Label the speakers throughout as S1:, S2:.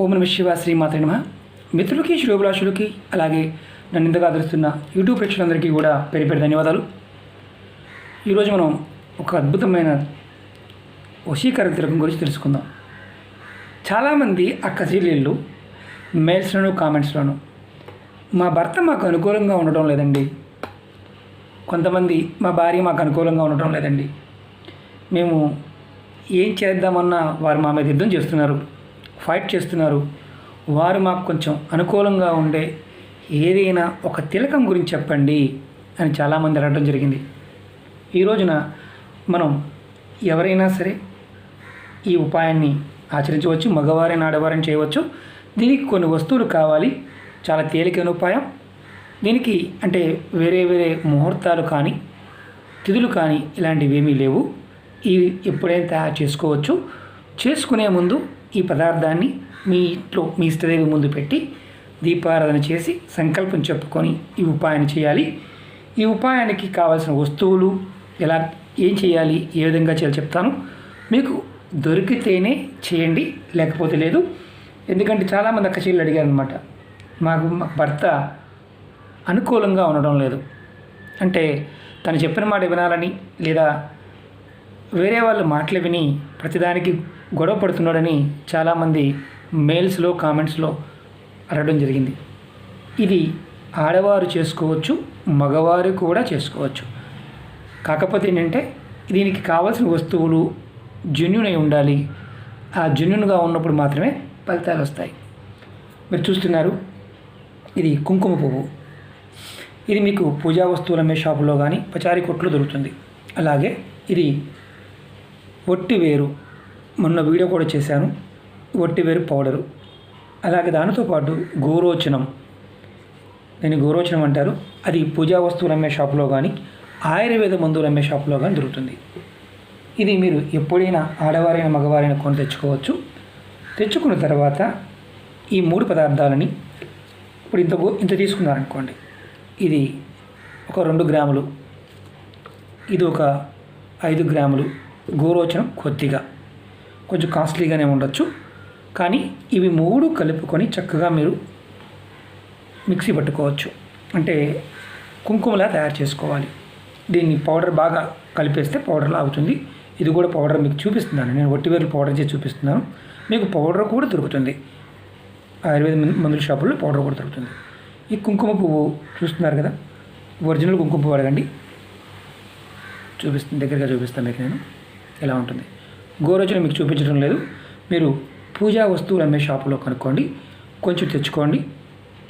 S1: ఓం నమ శివ శ్రీమాత నమ. మిత్రులకి శుభలాషులకి అలాగే నన్ను ఇంతగా ఆదరిస్తున్న యూట్యూబ్ ప్రేక్షకులందరికీ కూడా పేరు పేరు ధన్యవాదాలు. ఈరోజు మనం ఒక అద్భుతమైన వశీకరణ తిలకం గురించి తెలుసుకుందాం. చాలామంది అక్క చెల్లెళ్ళు మెయిల్స్లోను కామెంట్స్లోను మా భర్త మాకు అనుకూలంగా ఉండటం లేదండి. కొంతమంది మా భార్య మాకు అనుకూలంగా ఉండటం లేదండి. మేము ఏం చేద్దామన్నా వారు మా మీద యుద్ధం చేస్తున్నారు. ఫైట్ చేస్తున్నారు. వారు మాకు కొంచెం అనుకూలంగా ఉండే ఏదైనా ఒక తిలకం గురించి చెప్పండి అని చాలామంది అడగడం జరిగింది. ఈ రోజున మనం ఎవరైనా సరే ఈ ఉపాయాన్ని ఆచరించవచ్చు మగవారైన ఆడవారైన చేయవచ్చు. దీనికి కొన్ని వస్తువులు కావాలి. చాలా తేలికైన ఉపాయం. దీనికి అంటే వేరే వేరే ముహూర్తాలు కానీ తిథులు కానీ ఇలాంటివి ఏమీ లేవు. ఇవి ఎప్పుడైనా తయారు చేసుకోవచ్చు. చేసుకునే ముందు ఈ పదార్థాన్ని మీ ఇంట్లో మీ ఇష్టదేవి ముందు పెట్టి దీపారాధన చేసి సంకల్పం చెప్పుకొని ఈ ఉపాయాన్ని చేయాలి. ఈ ఉపాయానికి కావాల్సిన వస్తువులు ఎలా ఏం చేయాలి ఏ విధంగా చేయాలి చెప్తాను. మీకు దొరికితేనే చేయండి లేకపోతే లేదు. ఎందుకంటే చాలామంది అక్క చెల్లెలు అడిగారు అనమాట మాకు మా భర్త అనుకూలంగా ఉండడం లేదు. అంటే తను చెప్పిన మాట వినాలని లేదా వేరే వాళ్ళు మాటలు విని ప్రతిదానికి గొడవ పడుతున్నాడని చాలామంది మెయిల్స్లో కామెంట్స్లో అడగడం జరిగింది. ఇది ఆడవారు చేసుకోవచ్చు మగవారు కూడా చేసుకోవచ్చు. కాకపోతే ఏంటంటే దీనికి కావాల్సిన వస్తువులు జెన్యున్ ఉండాలి. ఆ జెన్యున్గా ఉన్నప్పుడు మాత్రమే ఫలితాలు వస్తాయి. మీరు చూస్తున్నారు ఇది కుంకుమ పువ్వు. ఇది మీకు పూజా వస్తువులు అమ్మే షాపులో కానీ పచారీ కొట్లో దొరుకుతుంది. అలాగే ఇది ఒట్టి వేరు. మొన్న వీడియో కూడా చేశాను. ఒట్టి వేరు పౌడరు. అలాగే దానితో పాటు గోరోచనం. దీన్ని గోరోచనం అంటారు. అది పూజా వస్తువులు అమ్మే షాపులో కానీ ఆయుర్వేద మందులు అమ్మే షాపులో కానీ దొరుకుతుంది. ఇది మీరు ఎప్పుడైనా ఆడవారైన మగవారైన కొని తెచ్చుకోవచ్చు. తెచ్చుకున్న తర్వాత ఈ మూడు పదార్థాలని ఇప్పుడు ఇంత గో- ఇంత తీసుకున్నారనుకోండి ఇది ఒక రెండు గ్రాములు. ఇది ఒక ఐదు గ్రాములు గోరోచనం కొద్దిగా. కొంచెం కాస్ట్లీగానే ఉండొచ్చు. కానీ ఇవి మూడు కలుపుకొని చక్కగా మీరు మిక్సీ పట్టుకోవచ్చు. అంటే కుంకుమలా తయారు చేసుకోవాలి. దీన్ని పౌడర్ బాగా కలిపేస్తే పౌడర్లా అవుతుంది ఇది కూడా పౌడర్ మీకు చూపిస్తున్నాను. నేను ఒట్టివేర్లు పౌడర్ చేసి చూపిస్తున్నాను. మీకు పౌడర్ కూడా దొరుకుతుంది. ఆయుర్వేద మందుల షాపుల్లో పౌడర్ కూడా దొరుకుతుంది. ఈ కుంకుమ పువ్వు చూస్తున్నారు కదా? ఒరిజినల్ కుంకుమ పువ్వు అడగండి. చూపిస్తుంది దగ్గరగా చూపిస్తాను మీకు నేను. ఎలా ఉంటుంది? గోరోజున మీకు చూపించడం లేదు. మీరు పూజా వస్తువులు అమ్మే షాపులో కనుక్కోండి. కొంచెం తెచ్చుకోండి.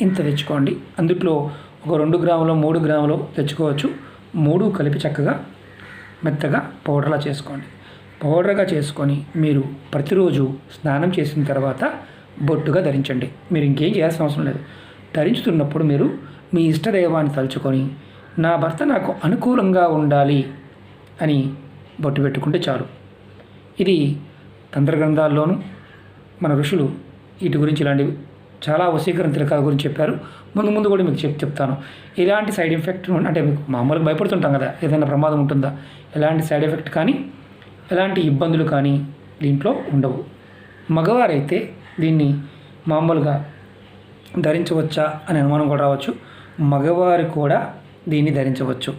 S1: ఇంత తెచ్చుకోండి. అందుట్లో ఒక రెండు గ్రాములు మూడు గ్రాములు తెచ్చుకోవచ్చు. మూడు కలిపి చక్కగా మెత్తగా పౌడర్లా చేసుకోండి. పౌడర్గా చేసుకొని మీరు ప్రతిరోజు స్నానం చేసిన తర్వాత బొట్టుగా ధరించండి. మీరు ఇంకేం చేయాల్సిన అవసరం లేదు. ధరించుతున్నప్పుడు మీరు మీ ఇష్టదైవాన్ని తలుచుకొని నా భర్త నాకు అనుకూలంగా ఉండాలి అని బొట్టు పెట్టుకుంటే చాలు. ఇది తంత్ర గ్రంథాల్లోనూ మన ఋషులు వీటి గురించి ఇలాంటివి చాలా వశీకరణ తిరకాల గురించి చెప్పారు. ముందు ముందు కూడా మీకు చెప్ చెప్తాను. ఎలాంటి సైడ్ ఎఫెక్ట్ అంటే మీకు మామూలుగా భయపడుతుంటాం కదా ఏదైనా ప్రమాదం ఉంటుందా? ఎలాంటి సైడ్ ఎఫెక్ట్ కానీ ఎలాంటి ఇబ్బందులు కానీ దీంట్లో ఉండవు. మగవారైతే దీన్ని మామూలుగా ధరించవచ్చా అని అనుమానం కూడా రావచ్చు. మగవారు కూడా దీన్ని ధరించవచ్చు.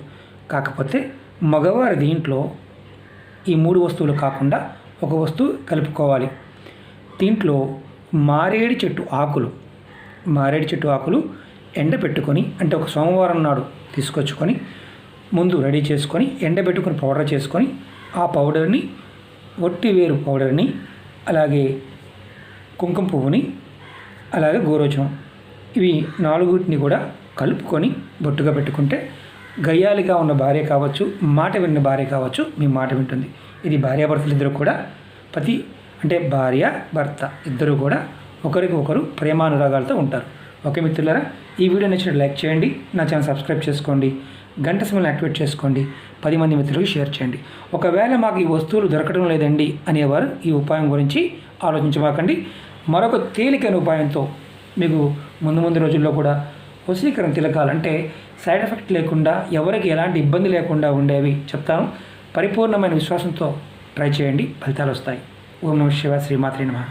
S1: కాకపోతే మగవారి దీంట్లో ఈ మూడు వస్తువులు కాకుండా ఒక వస్తువు కలుపుకోవాలి. దీంట్లో మారేడు చెట్టు ఆకులు మారేడు చెట్టు ఆకులు ఎండబెట్టుకొని అంటే ఒక సోమవారం నాడు తీసుకొచ్చుకొని ముందు రెడీ చేసుకొని ఎండబెట్టుకొని పౌడర్ చేసుకొని ఆ పౌడర్ని ఒట్టి వేరు పౌడర్ని అలాగే కుంకుమ పువ్వుని అలాగే గోరోచనం ఇవి నాలుగుటిని కూడా కలుపుకొని బొట్టుగా పెట్టుకుంటే గయ్యాలిగా ఉన్న భార్య కావచ్చు మాట విన్న భార్య కావచ్చు మీ మాట వింటుంది. ఇది భార్యాభర్తలు ఇద్దరు కూడా ప్రతి అంటే భార్య భర్త ఇద్దరు కూడా ఒకరికి ఒకరు ప్రేమానురాగాలతో ఉంటారు. ఓకే మిత్రులారా ఈ వీడియో నచ్చినట్టు లైక్ చేయండి నా ఛానల్ సబ్స్క్రైబ్ చేసుకోండి గంట సమయం యాక్టివేట్ చేసుకోండి పది మంది మిత్రులకు షేర్ చేయండి. ఒకవేళ మాకు ఈ వస్తువులు దొరకడం లేదండి అనేవారు ఈ ఉపాయం గురించి ఆలోచించబాకండి మరొక తేలికైన ఉపాయంతో మీకు ముందు ముందు రోజుల్లో కూడా వశీకరణ తిలకాలంటే సైడ్ ఎఫెక్ట్ లేకుండా ఎవరికి ఎలాంటి ఇబ్బంది లేకుండా ఉండేవి చెప్తాను. పరిపూర్ణమైన విశ్వాసంతో ట్రై చేయండి. ఫలితాలు వస్తాయి. ఓం నమ శివ శ్రీమాత్రి నమ.